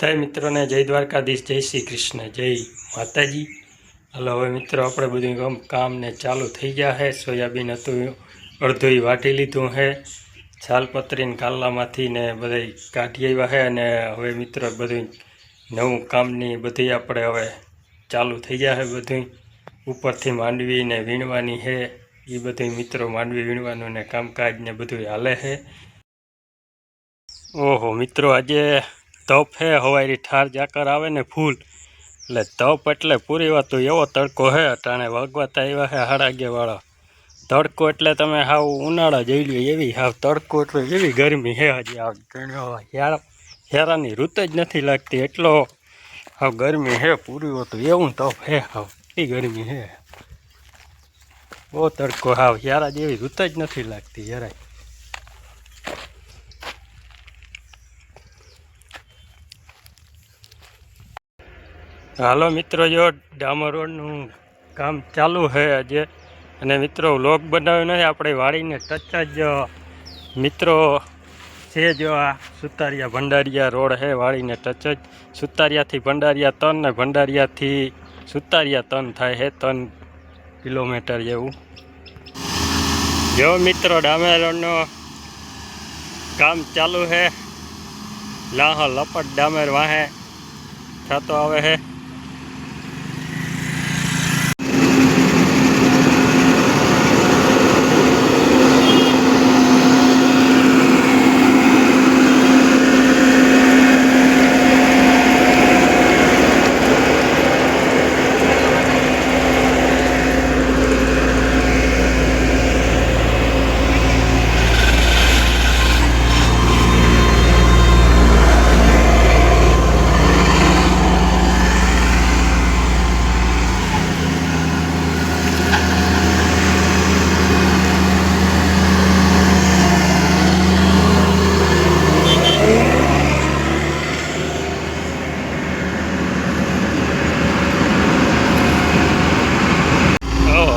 થાય મિત્રોને જય દ્વારકાધીશ, જય શ્રી કૃષ્ણ, જય માતાજી. હાલો, હવે મિત્રો, આપણે બધું કામ ને ચાલુ થઈ ગયા છે. સોયાબીન હતું, અડધું વાટી લીધું છે. છાલપત્રીને કાલામાંથી ને બધા કાઢી આવ્યા છે અને હવે મિત્રો બધું નવું કામની બધી આપણે હવે ચાલુ થઈ ગયા છે બધું ઉપરથી માંડવી ને વીણવાની છે. એ બધું મિત્રો માંડવી વીણવાનું ને કામકાજ ને બધું હાલે છે. ઓહો, મિત્રો, આજે તપ હે, હવારી ઠાર જાકર આવે ને ફૂલ. એટલે તપ એટલે પૂરી વાત, એવો તડકો હે, અટાણે વાગવાતા આવ્યા હે હાડા વાળા. તડકો એટલે તમે હાવ ઉનાળા જઈ લો એવી, હાવ તડકો એટલે એવી ગરમી હે હજી હાવ હેરા હેરાની ઋત જ નથી લાગતી, એટલો હાવ ગરમી હે, પૂરી હતું એવું તપ હે હાવ, એ ગરમી હે. બહુ તડકો હાવ, હેરા જેવી ઋત જ નથી લાગતી જરાય હાલો મિત્રો, જો ડામર રોડનું કામ ચાલુ છે આજે, અને મિત્રો, વ્લોગ બનાવ્યો નથી, આપણે વાળીને ટચ જ મિત્રો છે જો આ સુતારિયા ભંડારિયા રોડ છે, વાળીને ટચ જ. સુતારિયાથી ભંડારિયા ત્રણ ને ભંડારિયાથી સુતારિયા તન થાય છે, ત્રણ કિલોમીટર જેવું. જો મિત્રો, ડામર રોડનું કામ ચાલુ છે. લાહ લપટ ડામર વાહે, થતો આવે છે.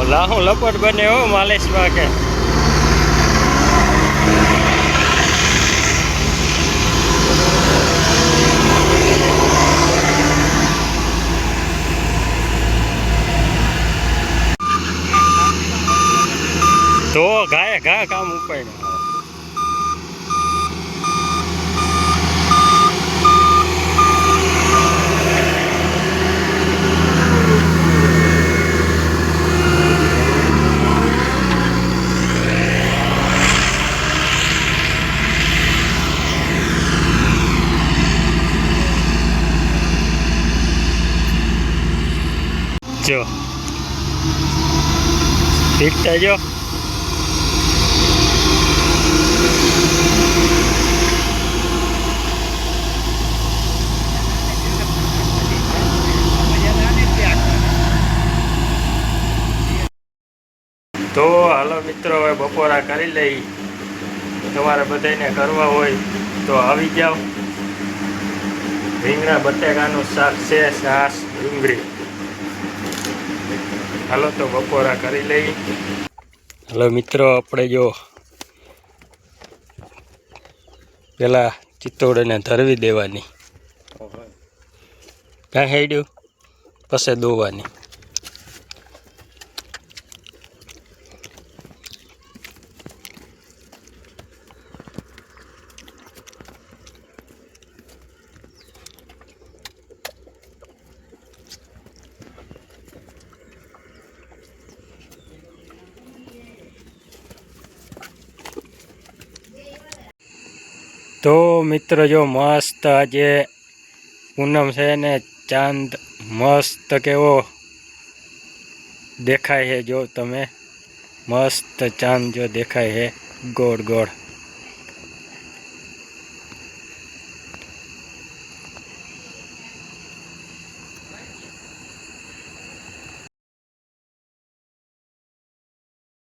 લાહું લપટ બને હો માલેશમાં કે. તો ગાય ઘા કામ ઉપાય જો. પીટતા જો. તો હાલો મિત્રો, હવે બપોરા કરી લઈ. તમારે બધાને કરવા હોય તો આવી જાઓ. રીંગણા, બટેકાનું શાક છે, છાશ, ડુંગળી. હાલો તો બપોરા કરી લઈ. હલો મિત્રો આપણે જો પેલા ચિત્તોડને ધરવી દેવાની. કાંઈ હેડ્યું? પછી દોવાની. તો મિત્ર, જો મસ્ત આજે પૂનમ છે ને, ચાંદ મસ્ત કેવો દેખાય છે, જો તમે મસ્ત ચાંદ જો દેખાય છે, ગોળ ગોળ.